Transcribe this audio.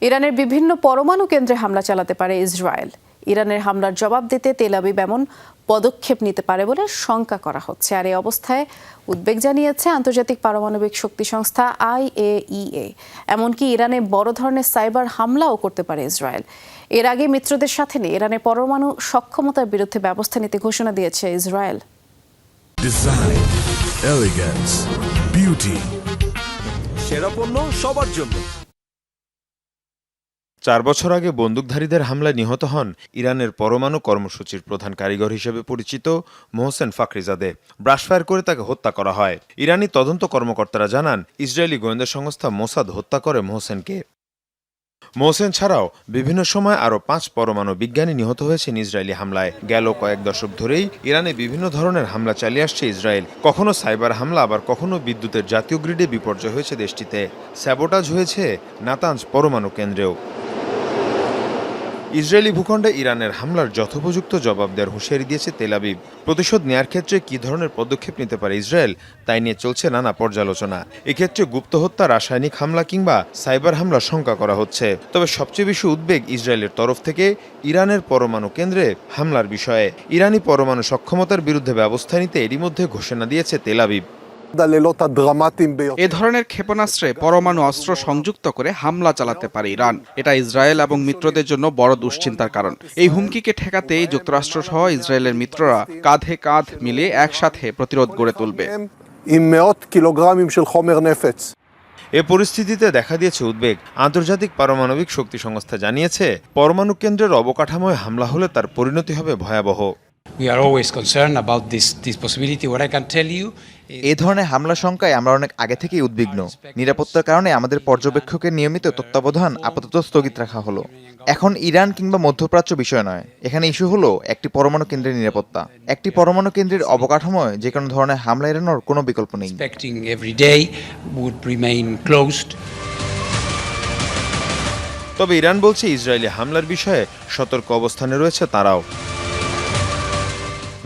ইরানের বিভিন্ন পরমাণু কেন্দ্রে হামলা চালাতে পারে ইসরায়েল। ইরানের হামলার জবাব দিতে তেল আবিব এমন পদক্ষেপ নিতে পারে বলে শঙ্কা করা হচ্ছে। আর এই অবস্থায় উদ্বেগ জানিয়েছে আন্তর্জাতিক পারমাণবিক শক্তি সংস্থা আইএইএ। এমনকি ইরানে বড় ধরনের সাইবার হামলাও করতে পারে ইসরায়েল। এর আগে মিত্রদের সাথে নিয়ে ইরানের পরমাণু সক্ষমতার বিরুদ্ধে ব্যবস্থা নিতে ঘোষণা দিয়েছে ইসরায়েল. সেরা পণ্য সবার জন্য। চার বছর আগে বন্দুকধারীদের হামলায় নিহত হন ইরানের পরমাণু কর্মসূচির প্রধান কারিগর হিসেবে পরিচিত মোহসেন ফাকরিজাদে ব্রাশফায়ার করে তাকে হত্যা করা হয়। ইরানি তদন্ত কর্মকর্তারা জানান, ইসরায়েলি গোয়েন্দা সংস্থা মোসাদ হত্যা করে মোহসেনকে। মোহসেন ছাড়াও বিভিন্ন সময় আরও পাঁচ পরমাণু বিজ্ঞানী নিহত হয়েছেন ইসরায়েলি হামলায়। গেল কয়েক দশক ধরেই ইরানে বিভিন্ন ধরনের হামলা চালিয়ে আসছে ইসরায়েল। কখনো সাইবার হামলা, আবার কখনো বিদ্যুতের জাতীয় গ্রিডে বিপর্যয় হয়েছে দেশটিতে। স্যাবোটাজ হয়েছে নাতাঞ্জ পরমাণু কেন্দ্রেও। ইসরায়েলি ভূখণ্ডে ইরানের হামলার যথোপযুক্ত জবাব দেওয়ার হুঁশিয়ারি দিয়েছে তেল আবিব। প্রতিশোধ নেয়ার ক্ষেত্রে কী ধরনের পদক্ষেপ নিতে পারে ইসরায়েল, তাই নিয়ে চলছে নানা পর্যালোচনা। এক্ষেত্রে গুপ্ত হত্যা, রাসায়নিক হামলা কিংবা সাইবার হামলা শঙ্কা করা হচ্ছে। তবে সবচেয়ে বেশি উদ্বেগ ইসরায়েলের তরফ থেকে ইরানের পরমাণু কেন্দ্রে হামলার বিষয়ে। ইরানি পরমাণু সক্ষমতার বিরুদ্ধে ব্যবস্থা নিতে এরই মধ্যে ঘোষণা দিয়েছে তেল আবিব। এ ধরনের ক্ষেপণাস্ত্রে পরমাণু অস্ত্র সংযুক্ত করে হামলা চালাতে পারে ইরান। এটা ইসরায়েল এবং মিত্রদের জন্য বড় দুশ্চিন্তার কারণ। এই হুমকিকে ঠেকাতে যুক্তরাষ্ট্র সহ ইসরায়েলের মিত্ররা কাঁধে কাঁধ মিলিয়ে একসাথে প্রতিরোধ গড়ে তুলবে। এ পরিস্থিতিতে দেখা দিয়েছে উদ্বেগ। আন্তর্জাতিক পারমাণবিক শক্তি সংস্থা জানিয়েছে পরমাণু কেন্দ্রের অবকাঠামোয় হামলা হলে তার পরিণতি হবে ভয়াবহ। We are always concerned about this, this possibility. What I can tell you এ ধরনের হামলা শঙ্কায় আমরা অনেক আগে থেকেই উদ্বিগ্ন। নিরাপত্তার কারণে আমাদের পর্যবেক্ষকের নিয়মিত তত্ত্বাবধান আপাতত স্থগিত রাখা হলো। এখন ইরান কিংবা মধ্যপ্রাচ্য বিষয় নয়। এখানে ইস্যু হলো একটি পরমাণু কেন্দ্রের নিরাপত্তা। একটি পরমাণু কেন্দ্রের অবকাঠামোয় যে কোনো ধরনের হামলা এড়ানোর কোনো বিকল্প নেই। Expecting every day would remain closed. তবে ইরান বলছে ইসরায়েলি হামলার বিষয়ে সতর্ক অবস্থানে রয়েছে তারাও।